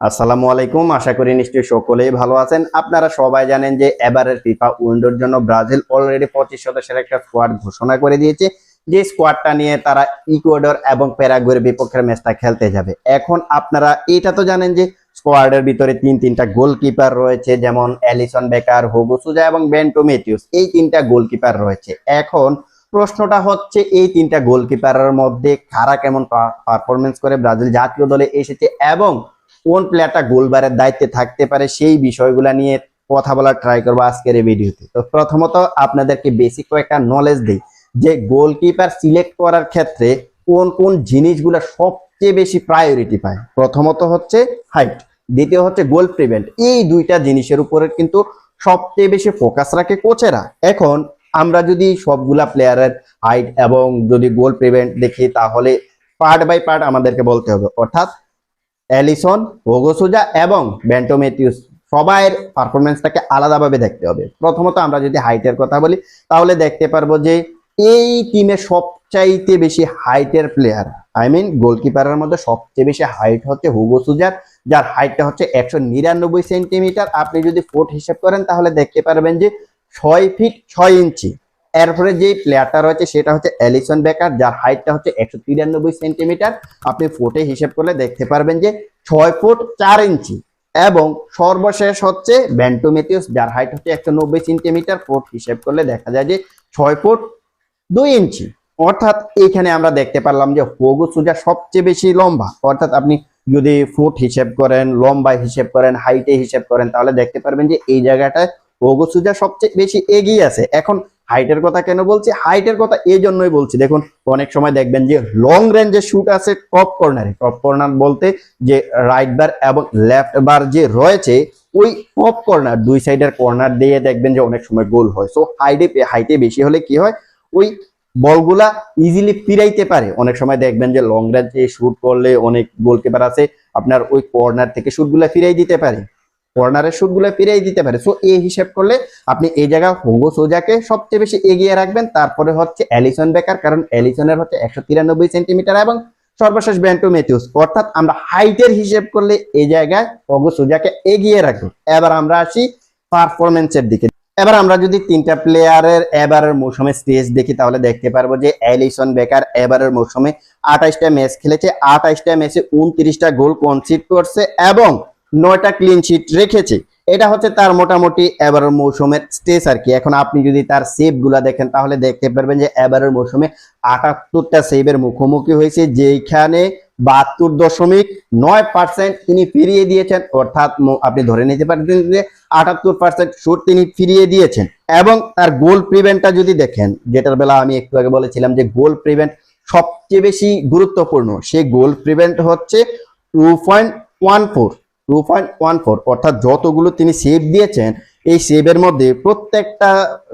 আসসালামু আলাইকুম। আশা করি নিশ্চয়ই সকলেই ভালো আছেন। আপনারা সবাই জানেন যে এবারের ফিফা উইন্ডোর জন্য ব্রাজিল অলরেডি পঁচিশ সদস্যের একটা স্কোয়াড ঘোষণা করে দিয়েছে। যে স্কোয়াডটা নিয়ে তারা ইকুয়েডর এবং প্যারাগুয়ের বিপক্ষের ম্যাচটা খেলতে যাবে। এখন আপনারা এটা তো জানেন যে স্কোয়াডের ভিতরে তিন, তিনটা গোলকিপার রয়েছে, যেমন অ্যালিসন বেকার, হোগো সুজা এবং বেন্টো মেথিউস এই তিনটা গোলকিপার রয়েছে। এখন প্রশ্নটা হচ্ছে, এই তিনটা গোলকিপারের মধ্যে কারা কেমন পারফরমেন্স করে ব্রাজিল জাতীয় দলে এসেছে এবং কোন প্লেয়ারটা গোলবারের দায়িত্বে থাকতে পারে সেই বিষয়গুলো নিয়ে কথা বলার ট্রাই করব আজকের এই ভিডিওতে। তো প্রথমত আপনাদেরকে বেসিক কয়েকটা নলেজ দিই, যে গোলকিপার সিলেক্ট করার ক্ষেত্রে কোন কোন জিনিসগুলো সবচেয়ে বেশি প্রায়োরিটি পায়। প্রথমত হচ্ছে হাইট দ্বিতীয় হচ্ছে গোল প্রিভেন্ট এই দুইটা জিনিসের উপরে কিন্তু সবচেয়ে বেশি ফোকাস রাখে কোচেরা এখন আমরা যদি সবগুলা প্লেয়ারের হাইট এবং যদি গোল প্রিভেন্ট দেখি, তাহলে পার্ট বাই পার্ট আমাদেরকে বলতে হবে। অর্থাৎ অ্যালিসন ওগোসুজা এবং ব্যান্টোমেটিউস সবাইয়ের পারফরমেন্সটাকে আলাদাভাবে দেখতে হবে। প্রথমত আমরা যদি হাইটের কথা বলি, তাহলে দেখতে পারব যে এই টিমে সবচাইতে বেশি হাইটের প্লেয়ার আই মিন গোলকিপারের মধ্যে সবচেয়ে বেশি হাইট হচ্ছে হুগো সুজার যার হাইটটা হচ্ছে একশো নিরানব্বই সেন্টিমিটার। আপনি যদি ফুট হিসেব করেন, তাহলে দেখতে পারবেন যে ছয় ফিট ছয় ইঞ্চি এরপরে যে প্লেয়ারটা রয়েছে সেটা হচ্ছে অ্যালিসন বেকার যার হাইটটা হচ্ছে একশো তিরানব্বই সেন্টিমিটার আপনি ফুটে হিসেব করলে দেখতে পারবেন যে ছয় ফুট চার ইঞ্চি এবং সর্বশেষ হচ্ছে ব্যান্টোমেথিউস যার হাইট হচ্ছে একশো নব্বই সেন্টিমিটার ফুট হিসেব করলে দেখা যায় যে ছয় ফুট দুই ইঞ্চি। অর্থাৎ এখানে আমরা দেখতে পারলাম যে হোগু সুজা সবচেয়ে বেশি লম্বা। অর্থাৎ আপনি যদি ফুট হিসেব করেন, লম্বা হিসেব করেন হাইটে হিসেব করেন, তাহলে দেখতে পারবেন যে এই জায়গাটায় হোগু সুজা সবচেয়ে বেশি এগিয়ে আছে। এখন হাইটের কথা কেন বলছি? হাইটের কথা এই জন্যই বলছি। দেখুন, অনেক সময় দেখবেন যে লং রেঞ্জের শুট আছে টপ কর্নারে টপ কর্নার বলতে যে রাইট বার এবং লেফট বার যে রয়েছে, ওই টপ কর্নার দুই সাইডের কর্নার দিয়ে দেখবেন যে অনেক সময় গোল হয়। সো হাইটে হাইটে বেশি হলে কি হয়? ওই বলগুলা ইজিলি ফিরাইতে পারে। অনেক সময় দেখবেন যে লং রেঞ্জে শুট করলে অনেক গোলকিপার আছে, আপনার ওই কর্নার থেকে শুটগুলা ফিরাই দিতে পারে। কর্নারের শুটগুলো ফিরিয়ে দিতে পারে। সো এই হিসেব করলে আপনি এই জায়গা হোগো সোজাকে সবচেয়ে বেশি এগিয়ে রাখবেন। তারপরে হচ্ছে অ্যালিসন বেকার কারণ অ্যালিসনের হচ্ছে একশো তিরানব্বই সেন্টিমিটার এবং সর্বশেষ ব্যান্টো মেথিউস অর্থাৎ আমরা হাইটের হিসেব করলে এই জায়গায় হোগো সোজাকে এগিয়ে রাখব। এবার আমরা আসি পারফরমেন্সের দিকে। এবার আমরা যদি তিনটা প্লেয়ারের এবারের মৌসুমে স্টেজ দেখি, তাহলে দেখতে পারব যে অ্যালিসন বেকার এবারের মৌসুমে আঠাইশটা ম্যাচ খেলেছে। আঠাইশটা ম্যাচে উনত্রিশটা গোল কনসিড করছে এবং নয়টা ক্লিন শিট রেখেছে। এটা হচ্ছে তার মোটামুটি এবারের মৌসুমের স্টেজ আর কি। এখন আপনি যদি তার সেভগুলা দেখেন, তাহলে দেখতে পারবেন যে এবারের মৌসুমে আটাত্তরটা সেভের মুখোমুখি হয়েছে যেখানে বাহাত্তর দশমিক নয় পার্সেন্ট তিনি ফিরিয়ে দিয়েছেন। অর্থাৎ আপনি ধরে নিতে পারবেন যে আটাত্তর পার্সেন্ট শুট তিনি ফিরিয়ে দিয়েছেন। এবং তার গোল প্রিভেন্টটা যদি দেখেন, যেটার বেলা আমি একটু আগে বলেছিলাম যে গোল প্রিভেন্ট সবচেয়ে বেশি গুরুত্বপূর্ণ সেই গোল প্রিভেন্ট হচ্ছে two point one four two point one four অর্থাৎ যতগুলো তিনি সেভ দিয়েছেন, এই সেভের মধ্যে প্রত্যেকটা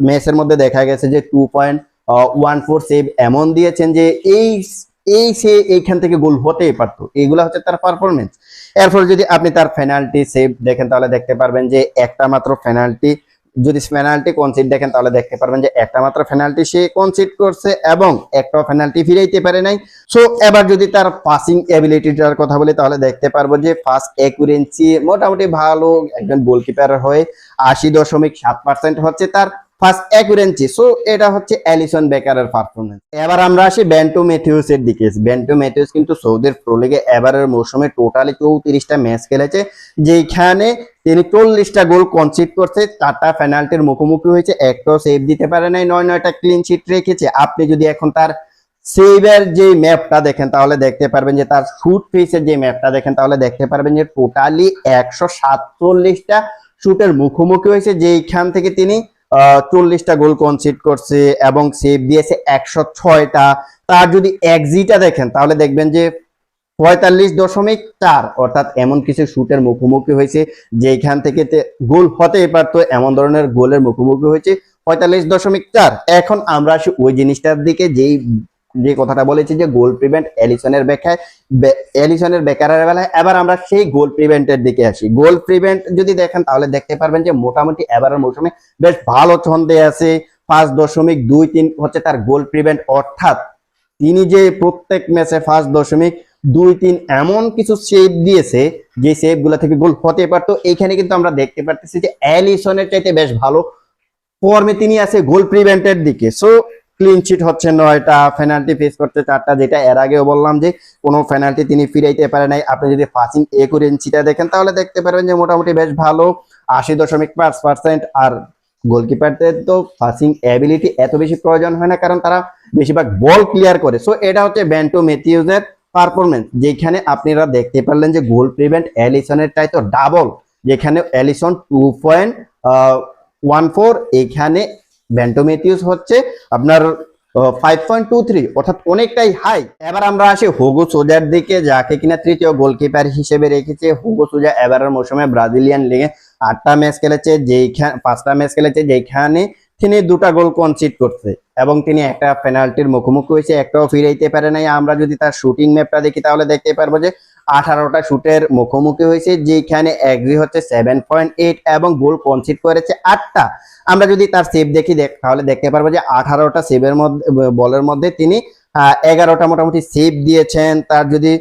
ম্যাচের মধ্যে দেখা গেছে যে two point one four save এমন দিয়েছেন যে এই এই সে এইখান থেকে গোল হতেই পারত। এগুলো হচ্ছে তার পারফরমেন্স এরপর যদি আপনি তার ফেনাল্টি সেভ দেখেন, তাহলে দেখতে পারবেন যে একটা মাত্র পেনাল্টি যদি পেনাল্টি কনসিড দেখেন, তাহলে দেখতে পারবেন যে একটা মাত্র পেনাল্টি সে কনসিড করছে এবং একটা পেনাল্টি ফিরাইতে পারে নাই। সো এবার যদি তার পাসিং এবিলিটিটার কথা বলি, তাহলে দেখতে পারব যে ফার্স্ট একুরেন্সি মোটামুটি ভালো, একজন গোলকিপার হয়ে আশি দশমিক সাত পার্সেন্ট হচ্ছে তার ফার্স্ট অ্যাকুরেন্সি সো এটা হচ্ছে অ্যালিসন বেকারের পারফরমেন্স এবার আমরা আসি ব্যান্টো ম্যাথিউস এর দিকে। ব্যান্টো ম্যাথিউস কিন্তু সৌদির প্রো লিগে এবারের মৌসুমে টোটালি চৌত্রিশটা ম্যাচ খেলেছে যেখানে তিনি চল্লিশটা গোল কনসিড করছে চারটা পেনাল্টির মুখোমুখি হয়েছে, একটাও সেভ দিতে পারে নাই, নয় নয়টা ক্লিন শিট রেখেছে। আপনি যদি এখন তার সেভের যে ম্যাপটা দেখেন, তাহলে দেখতে পারবেন যে তার শুট ফেসের যে ম্যাপটা দেখেন, তাহলে দেখতে পারবেন যে টোটালি একশো সাতচল্লিশটা শুটের মুখোমুখি হয়েছে, যেইখান থেকে তিনি চল্লিশটা গোল কনসিড করছে এবং সেভ দিয়েছে একশো ছয়টা। তার যদি এক্সিটা দেখেন, তাহলে দেখবেন যে পঁয়তাল্লিশ দশমিক চার, অর্থাৎ এমন কিছু শুটের মুখোমুখি হয়েছে যেখান থেকে গোল হতেই পারতো, এমন ধরনের গোলের মুখোমুখি হয়েছে, পঁয়তাল্লিশ দশমিক চার। এখন আমরা আসি ওই জিনিসটার দিকে, যেই যে কথাটা বলেছি যে গোল প্রিভেন্ট এলিসনের ব্যাখ্যায় এলিসনের বেকারের বেলায়, এবার আমরা সেই গোল প্রিভেন্টের দিকে আসি। গোল প্রিভেন্ট যদি দেখেন, তাহলে দেখতে পারবেন যে মোটামুটি এবারের মৌসুমে বেশ ভালো ছন্দে আছে, পাঁচ দশমিক দুই তিন হচ্ছে তার গোল প্রিভেন্ট অর্থাৎ তিনি যে প্রত্যেক ম্যাচে পাঁচ দশমিক দুই তিন এমন কিছু শেপ দিয়েছে, যে সেভগুলা থেকে গোল হতে পারতো। এইখানে কিন্তু আমরা দেখতে পারতেছি যে অ্যালিসনের চাইতে বেশ ভালো ফর্মে তিনি আছে গোল প্রিভেন্টের দিকে। সো ক্লিন চিট হচ্ছে নয়টা পেনাল্টি ফেস করতে চারটা, যেটা এর আগেও বললাম যে কোনো পেনাল্টি তিনি ফিরাইতে পারে নাই। আপনি যদি পাসিং একুরেন্সিটা দেখেন, তাহলে দেখতে পারবেন যে মোটামুটি বেশ ভালো। আশি দশমিক পাঁচ পার্সেন্ট আর গোলকিপারদের তো পাসিং অ্যাবিলিটি এত বেশি প্রয়োজন হয় না, কারণ তারা বেশিরভাগ বল ক্লিয়ার করে। সো এটা হচ্ছে ব্যান্টো মেথিউজের পারফরমেন্স যেখানে আপনারা দেখতে পারলেন যে গোল প্রিভেন্ট অ্যালিসনের চাইতো ডাবল যেখানে Alisson two point one four এখানে ব্যান্টো মেথিউস হচ্ছে আপনার ফাইভ পয়েন্ট টু থ্রি অর্থাৎ অনেকটাই হাই এবার আমরা আসি হুগো সোজার দিকে, যাকে কিনা তৃতীয় গোলকিপার হিসেবে রেখেছে হুগো সোজা এবারের মৌসুমে ব্রাজিলিয়ান লিগে আটটা ম্যাচ খেলেছে, যেইখানে পাঁচটা ম্যাচ খেলেছে যেখানে তিনি দুটা গোল কনসিড করছে এবং তিনি একটা পেনাল্টির মুখোমুখি হয়েছে, একটাও ফিরাইতে পারে নাই। আমরা যদি তার শুটিং ম্যাপটা দেখি, তাহলে দেখতে পারব যে আঠারোটা শুটের মুখোমুখি হয়েছে, যেখানে এগ্রি হচ্ছে সেভেন পয়েন্ট এইট এবং গোল কনসিড করেছে আটটা। আমরা যদি তার সেভ দেখি, দেখ, তাহলে দেখতে পারব যে আঠারোটা সেভের মধ্যে বলের মধ্যে তিনি এগারোটা মোটামুটি সেভ দিয়েছেন। তার যদি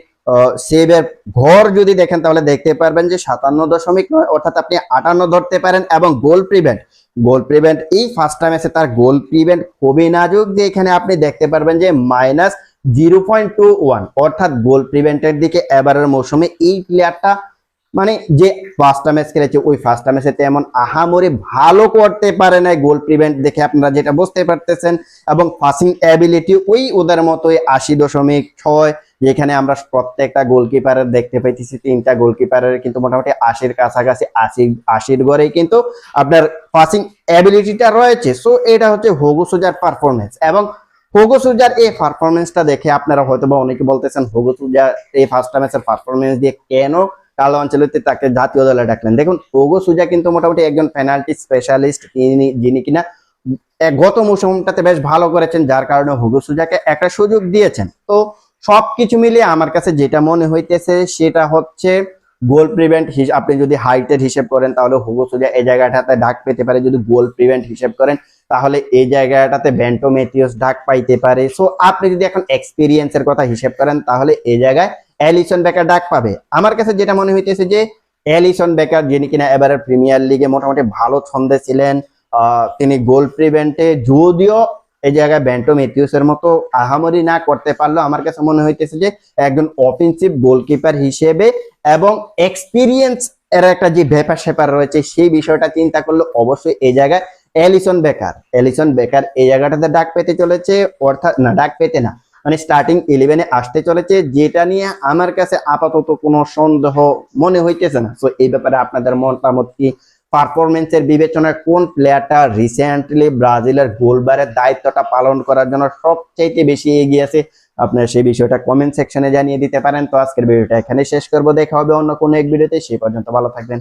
সেভের ঘর যদি দেখেন, তাহলে দেখতে পারবেন যে সাতান্ন দশমিক নয়, অর্থাৎ আপনি আটান্ন ধরতে পারেন এবং গোল প্রিভেন্ট গোল প্রিভেন্ট এই ফার্স্ট টাইম এসে তার গোল প্রিভেন্ট খুবই নাজুক যে এখানে আপনি দেখতে পারবেন যে minus zero point two one অর্থাৎ গোল প্রিভেন্টের দিকে এবারের মৌসুমে এই প্লেয়ারটা মানে যে ফার্স্টটা ম্যাচ খেলেছে, ওই ফার্স্টটা ম্যাচে তেমন আহামরি ভালো করতে পারে না গোল প্রিভেন্ট দেখে আপনারা যেটা বুঝতে পারতেছেন। এবং পাসিং অ্যাবিলিটি ওই ওদের মতোই আশি দশমিক ছয় যেখানে আমরা প্রত্যেকটা গোলকিপারের দেখতে পাইতেছি, তিনটা গোলকিপারের কিন্তু মোটামুটি আশির কাছাকাছি, আশি, আশির গড়েই কিন্তু আপনার পাসিং অ্যাবিলিটিটা রয়েছে। সো এটা হচ্ছে হোগো সুজার পারফরমেন্স এবং হোগো সুজার এই পারফরমেন্সটা দেখে আপনারা হয়তো বা অনেকে বলতেছেন হোগো সুজার এই ফার্স্ট ম্যাচের পারফরমেন্স দিয়ে কেন কালো অঞ্চলতে তাকে জাতীয় দলে ডাকলেন? দেখুন হোগো সুজা কিন্তু মোটামুটি একজন পেনাল্টি স্পেশালিস্ট তিনি, যিনি কিনা গত মৌসুমটাতে বেশ ভালো করেছেন, যার কারণে হুগো সুজাকে একটা সুযোগ দিয়েছেন। তো সবকিছু মিলিয়ে আমার কাছে যেটা মনে হইতেছে সেটা হচ্ছে গোল প্রিভেন্ট আপনি যদি হাইটের হিসেব করেন তাহলে হুগো সুজা এই জায়গাটাতে ডাক পেতে পারে। যদি গোল প্রিভেন্ট হিসেব করেন তাহলে এই জায়গাটাতে ব্যান্টো মেথিওস ডাক পাইতে পারে। সো আপনি যদি এখন এক্সপিরিয়েন্সের কথা হিসেব করেন তাহলে এই জায়গায় অ্যালিসন বেকার ডাক পাবে। আমার কাছে যেটা মনে হইতেছে যে অ্যালিসন বেকার যিনি কিনা এবারে প্রিমিয়ার লিগে মোটামুটি ভালো ছন্দে ছিলেন তিনি গোল প্রিভেন্টে যদিও এই জায়গায় ব্যান্টো মেথিউসের মতো আহামরি না করতে পারলেও আমার কাছে মনে হইতেছে যে একজন অফেন্সিভ গোলকিপার হিসেবে এবং এক্সপিরিয়েন্স এর একটা যে ব্যাপার স্যাপার রয়েছে সেই বিষয়টা চিন্তা করলে অবশ্যই এই জায়গায় এলিসন বেকার এলিসন বেকার এই জায়গাটাতে ডাক পেতে চলেছে, অর্থাৎ না, ডাক পেতে না মানে স্টার্টিং ইলেভেনে আসতে চলেছে, যেটা নিয়ে আমার কাছে আপাতত কোনো সন্দেহ মনে হইতেছে না। তো এই ব্যাপারে আপনাদের মতামত কি? পারফরমেন্সের বিবেচনায় কোন প্লেয়ারটা রিসেন্টলি ব্রাজিলের গোলবারের দায়িত্বটা পালন করার জন্য সবচাইতে বেশি এগিয়ে আছে? আপনারা সেই বিষয়টা কমেন্ট সেকশনে জানিয়ে দিতে পারেন। তো আজকের ভিডিওটা এখানে শেষ করব। দেখা হবে অন্য কোনো এক ভিডিওতে। সেই পর্যন্ত ভালো থাকবেন।